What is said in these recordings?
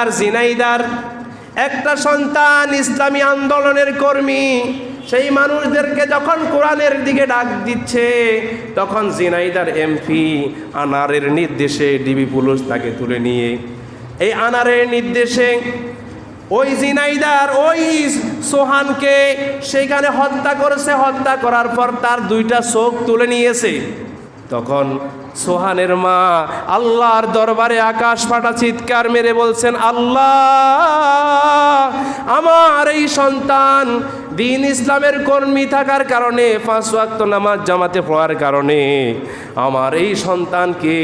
আর জিনাইদার, একটা সন্তান ইসলামী আন্দোলনের কর্মী, সেই মানুষদেরকে যখন কোরআনের দিকে ডাক দিচ্ছে, তখন জিনাইদার এমপি আনারের নির্দেশে ডিবি পুলিশ তাকে তুলে নিয়ে। এই আনারের নির্দেশে ওই জিনাইদার, ওই সোহানকে সেখানে হত্যা করেছে। হত্যা করার পর তার দুইটা চোখ তুলে নিয়েছে। তখন সোহানের মা, আল্লাহর দরবারে আকাশ ফাটা চিৎকার মেরে বলছেন, আল্লাহ, আমার এই সন্তান দিন ইসলামের কর্মী থাকার কারণে, পাঁচ ওয়াক্ত নামাজ জামাতে পড়ার কারণে, আমার এই সন্তানকে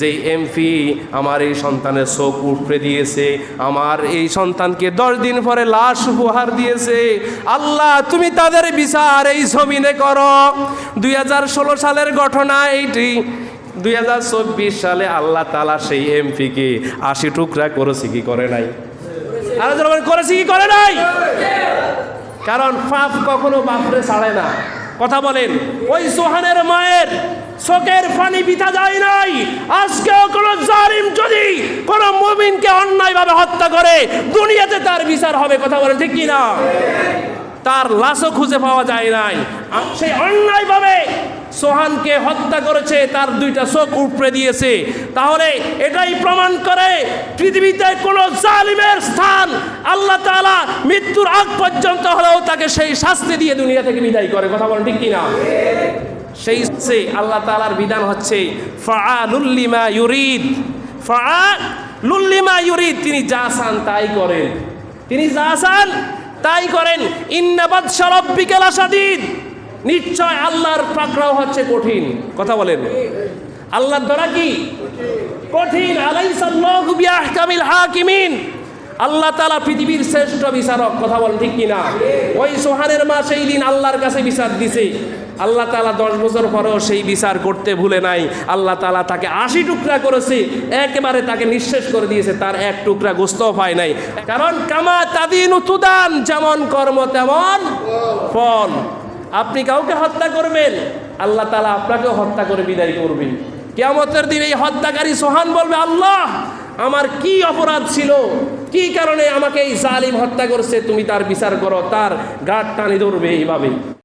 যে এমপি আমার এই সন্তানের চোখ উপড়ে দিয়েছে, আমার এই সন্তানকে দশ দিন পরে লাশ উপহার দিয়েছে, আল্লাহ, তুমি তাদের বিচার এই জমিনে করো। দুই হাজার ষোলো সালের ঘটনা এইটি। দু হাজার চব্বিশ সালে আল্লাহ তালা সেই এমপিকে আশি টুকরা করেছে কি করে নাই? করেছে কি করে নাই? কারণ পাপ কখনো বাপরে ছাড়ে না। কথা বলেন, ওই সোহানের মায়ের চোখের পানি পিতা যায় নাই। আজকেও কোনো জালিম যদি কোন মুমিনকে অন্যায়ভাবে হত্যা করে, দুনিয়াতে তার বিচার হবে, কথা বলেন ঠিক না তার লাশও খুঁজে পাওয়া যায় নাই। সেই অন্যায়ভাবে সোহানকে হত্যা করেছে, তার দুইটা চোখ উপড়ে দিয়েছে। তাহলে এটাই প্রমাণ করে পৃথিবীতে কোনো জালিমের স্থান আল্লাহ তাআলা মৃত্যুর আগ পর্যন্ত হলেও তাকে সেই শাস্তি দিয়ে দুনিয়া থেকে বিদায় করে। কথা বলেন ঠিক কিনা? সেই হচ্ছে আল্লাহ তাআলার বিধান হচ্ছে ফাআলুল্লিমা ইউরিদ। ফাআলুল্লিমা ইউরিদ, তিনি যা চান তাই করেন। তিনি যা চান তাই করেন। ইন্নাবাদ সরব্বিকাল আসাদিদ নিশ্চয় আল্লাহর পাকড়াও হচ্ছে কঠিন। কথা বলেন। আল্লাহর দ্বারা কি? কঠিন। আলাইসাল্লাহু বিআহকামিল হাকিমিন। আল্লাহ তালা পৃথিবীর শ্রেষ্ঠ বিচারক, কথা বলেন ঠিক কিনা? ওই সোহানের মা সেই দিন আল্লাহর কাছে বিচার দিছে। আল্লাহ তালা দশ বছর পরেও সেই বিচার করতে ভুলে নাই। আল্লাহ তালা তাকে আশি টুকরা করেছে। একেবারে তাকে নিঃশেষ করে দিয়েছে। তার এক টুকরা গোস্তও পায় নাই। কারণ কামা তাদিন উতুদান যেমন কর্ম তেমন ফল। আপনি কাউকে হত্যা করবেন, আল্লাহ তালা আপনাকেও হত্যা করে বিদায় করবেন। কেয়ামতের দিন এই হত্যাকারী সোহান বলবে, আল্লাহ, আমার কি অপরাধ ছিল? কি কারণে আমাকে এই জালিম হত্যা করছে? তুমি তার বিচার করো, তার গাঢ় টানি ধরবে এইভাবে